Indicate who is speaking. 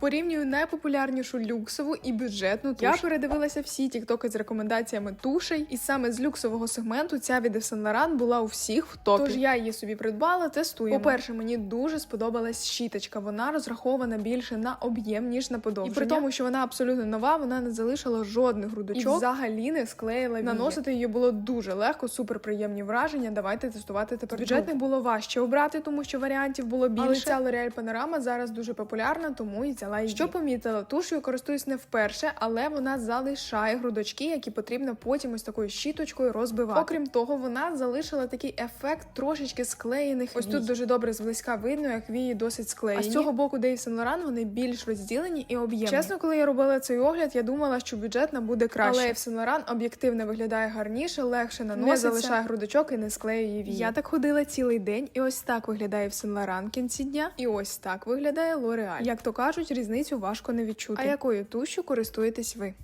Speaker 1: Порівнюю найпопулярнішу люксову і бюджетну туш. Я передивилася всі тіктоки з рекомендаціями тушей, і саме з люксового сегменту ця від Saint Laurent була у всіх в топі. Тож я її собі придбала, тестуємо. По-перше, мені дуже сподобалась щіточка. Вона розрахована більше на об'єм, ніж на подовження. І при тому, що вона абсолютно нова, вона не залишила жодних грудочок і взагалі не склеїла вії. Наносити її було дуже легко, супер приємні враження. Давайте тестувати тепер. Бюджетних було важче обрати, тому що варіантів було більше. Але ця L'Oreal Panorama зараз дуже популярна, тому і взяла її. Що помітила, тушою користуюсь не вперше, але вона залишає грудочки, які потрібно потім ось такою щіточкою розбивати. Окрім того, вона залишила такий ефект трошечки склеєних. Ось тут дуже добре зблизька видно, як вії досить склеєні. А з цього боку, де Yves Saint вони більш розділені і об'ємні. Чесно, коли я робила цей огляд, я думала, що бюджетна буде краще. Але Yves Saint Laurent об'єктивно виглядає гарніше, легше наноситься, не залишає грудочок і не склеює вії. Я так ходила цілий день, і ось так виглядає Yves Saint Laurent в кінці дня, і ось так виглядає L'Oreal. Як то кажуть, різницю важко не відчути. А якою тушю користуєтесь ви?